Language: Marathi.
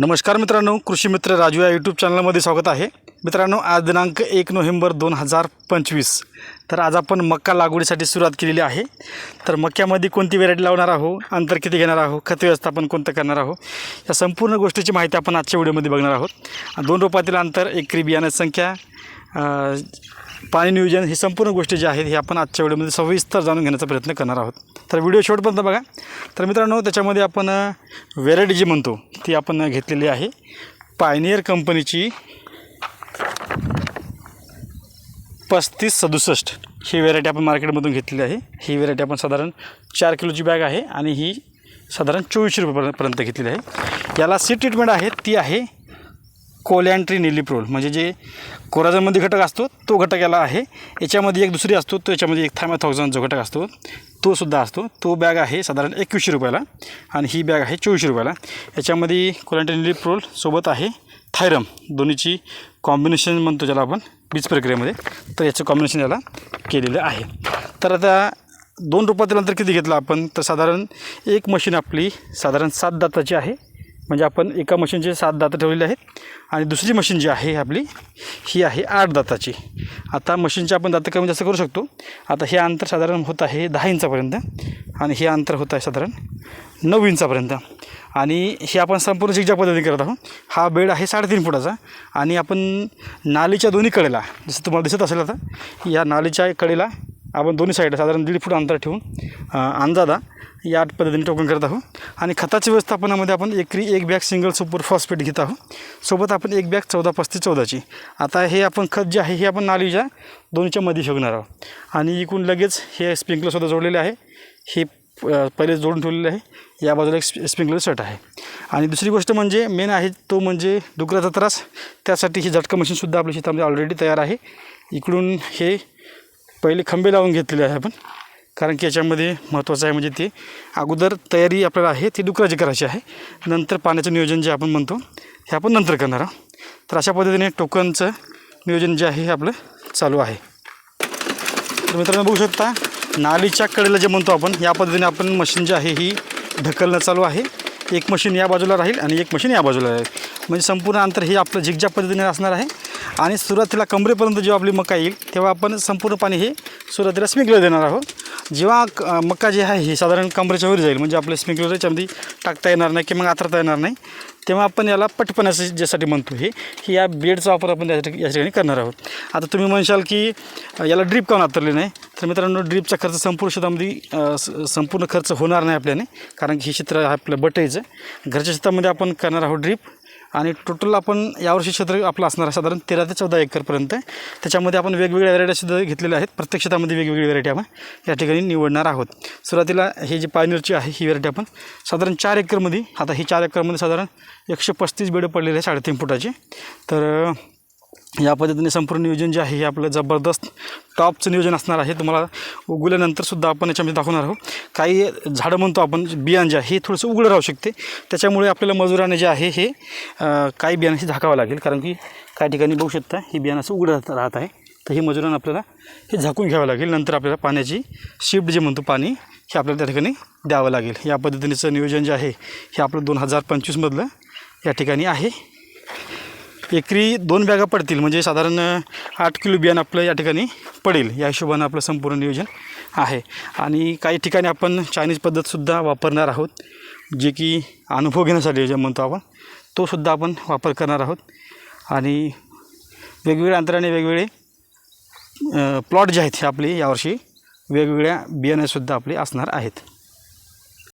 नमस्कार मित्रांनो कृषी मित्र राजू या यूट्यूब चॅनलमध्ये स्वागत आहे. मित्रांनो आज दिनांक एक नोव्हेंबर दोन हजार पंचवीस. तर आज आपण मक्का लागवडीसाठी सुरुवात केलेली आहे. तर मक्यामध्ये कोणती व्हेरायटी लावणार आहोत अंतर किती घेणार आहोत खत व्यवस्थापन कोणतं करणार आहोत या संपूर्ण गोष्टीची माहिती आपण आजच्या व्हिडिओमध्ये बघणार आहोत. दोन रोपातील अंतर एकरी बियाणं संख्या पाणी नियोजन ही संपूर्ण गोष्टी ज्या आहेत हे आपण आजच्या व्हिडिओमध्ये सविस्तर जाणून घेण्याचा प्रयत्न करणार आहोत. तर व्हिडिओ शेवटपर्यंत बघा. तर मित्रांनो त्याच्यामध्ये आपण व्हेरायटी जी म्हणतो ती आपण घेतलेली आहे. पायनियर कंपनीची पस्तीस सदुसष्ट ही व्हेरायटी आपण मार्केटमधून घेतलेली आहे. ही व्हेरायटी आपण साधारण चार किलोची बॅग आहे आणि ही साधारण चोवीसशे रुपयापर्यंत घेतलेली आहे. याला सी ट्रीटमेंट आहे ती आहे कोलॅन्ट्री निलिप्रोल म्हणजे जे कोराजनमध्ये घटक असतो तो घटक याला आहे. याच्यामध्ये एक दुसरी असतो तो याच्यामध्ये एक थायमाथॉक्झन जो घटक असतो तो सुद्धा असतो. तो बॅग आहे साधारण एकवीसशे रुपयाला आणि ही बॅग आहे चोवीसशे रुपयाला. याच्यामध्ये कोलॅन्ट्री निलिप्रोल सोबत आहे थायरम दोन्हीची कॉम्बिनेशन म्हणतो ज्याला आपण बीज प्रक्रियेमध्ये. तर याचं कॉम्बिनेशन याला केलेलं आहे. तर आता दोन रुपयातील नंतर किती घेतलं आपण? तर साधारण एक मशीन आपली साधारण सात दाताची आहे. म्हणजे आपण एका मशीनचे सात दातं ठेवलेले आहेत. आणि दुसरी मशीन जी आहे आपली ही आहे आठ दाताची. आता मशीनचे आपण दातं कमी जास्त करू शकतो. आता हे अंतर साधारण होत आहे दहा इंचापर्यंत आणि हे अंतर होत आहे साधारण नऊ इंचापर्यंत. आणि हे आपण संपूर्ण शिक्षा पद्धतीने करत आहोत. हा बेड आहे साडेतीन फुटाचा. आणि आपण नालीच्या दोन्ही कडेला जसं तुम्हाला दिसत असेल आता या नालीच्या कडेला आपण दोन्ही साईडला साधारण दीड फूट अंतर ठेवून अंदाजा या पद्धतीने टोकन करत आहोत. आणि खताच्या व्यवस्थापनामध्ये आपण एकरी एक बॅग सिंगल सुपर फॉस्फेट घेत आहोत. सोबत आपण एक बॅग चौदा पस्तीस चौदाची. आता हे आपण खत जे आहे हे आपण नालीच्या दोनच्या मध्ये शोधणार आहोत. आणि इकडून लगेच हे स्प्रिंकलरसुद्धा जोडलेले आहे. हे पहिलेच पहिले जोडून ठेवलेले आहे. या बाजूला एक स्प्रिंकलर सेट आहे. आणि दुसरी गोष्ट म्हणजे मेन आहे तो म्हणजे डुकराचा त्रास. त्यासाठी ही झटका मशीनसुद्धा आपल्या शेतामध्ये ऑलरेडी तयार आहे. इकडून हे पहिले खंबे लावून घेतलेले आहे आपण. कारण की याच्यामध्ये महत्त्वाचं आहे म्हणजे ते अगोदर तयारी आपल्याला आहे ती डुकराची करायची आहे. नंतर पाण्याचं नियोजन जे आपण म्हणतो हे आपण नंतर करणार आहोत. तर अशा पद्धतीने टोकनचं नियोजन जे आहे हे आपलं चालू आहे. तर मित्रांनो बघू शकता नालीच्या कडेला जे म्हणतो आपण या पद्धतीने आपण मशीन जे आहे ही ढकलणं चालू आहे. एक मशीन या बाजूला राहील आणि एक मशीन या बाजूला राहील. म्हणजे संपूर्ण अंतर हे आपलं झिकझॅक पद्धतीने असणार आहे. आणि सुरुवातीला कमरेपर्यंत जेव्हा आपली मका येईल तेव्हा आपण संपूर्ण पाणी हे सुरुवातीला स्प्रिंकलर देणार आहोत. जेव्हा क- मका जे आहे हे साधारण कमरेच्या वर जाईल म्हणजे आपल्या स्प्रिंकलर याच्यामध्ये टाकता येणार नाही किंवा आतरता येणार नाही तेव्हा आपण याला पटपणाचं ज्यासाठी म्हणतो हे की या बेडचा वापर आपण या ठिकाणी करणार आहोत. आता तुम्ही म्हणशाल की याला ड्रीप काऊन आतरले नाही? तर मित्रांनो ड्रीपचा खर्च संपूर्ण शेतामध्ये स- संपूर्ण खर्च होणार नाही आपल्याने कारण की हे क्षेत्र आपलं बटायचं घरच्या शेतामध्ये आपण करणार आहोत ड्रीप आणि टोटल आपण यावर्षी क्षेत्र आपलं असणार आहे साधारण तेरा ते चौदा एकरपर्यंत. त्याच्यामध्ये आपण वेगवेगळ्या व्हरायटीसुद्धा घेतलेल्या आहेत. प्रत्येक शेतामध्ये वेगवेगळी व्हरायटी आपण या ठिकाणी निवडणार आहोत. सुरुवातीला हे जी पायनरची आहे ही व्हरायटी आपण साधारण चार एकरमध्ये आता ही चार एकरमध्ये साधारण एकशे पस्तीस बेडं पडलेले आहे साडेतीन फुटाचे. तर या पद्धतीने संपूर्ण नियोजन जे आहे हे आपलं जबरदस्त टॉपचं नियोजन असणार आहे. तुम्हाला उगवल्यानंतरसुद्धा आपण याच्यामध्ये दाखवणार आहोत. काही झाडं म्हणतो आपण बियाणं जे आहे हे थोडंसं उघडं राहू शकते. त्याच्यामुळे आपल्याला मजुराने जे आहे हे काही बियाणाशी झाकावं लागेल. कारण की काही ठिकाणी बघू शकता हे बियाणं असं उघडं राहत- राहत आहे. तर हे मजुरांना आपल्याला हे झाकून घ्यावं लागेल. नंतर आपल्याला पाण्याची शिफ्ट जे म्हणतो पाणी हे आपल्याला त्या ठिकाणी द्यावं लागेल. या पद्धतीचं नियोजन जे आहे हे आपलं दोन हजार पंचवीसमधलं या ठिकाणी आहे. एकरी दोन बॅगा पडतील. म्हणजे साधारण आठ किलो बियाणं आपलं या ठिकाणी पडेल. या हिशोबानं आपलं संपूर्ण नियोजन आहे. आणि काही ठिकाणी आपण चायनीज पद्धतसुद्धा वापरणार आहोत. जे की अनुभव घेण्यासाठी जे म्हणतो आपण तोसुद्धा आपण वापर करणार आहोत. आणि वेगवेगळ्या अंतराने वेगवेगळे प्लॉट जे आहेत हे आपले यावर्षी वेगवेगळ्या बियाणेसुद्धा आपले असणार आहेत.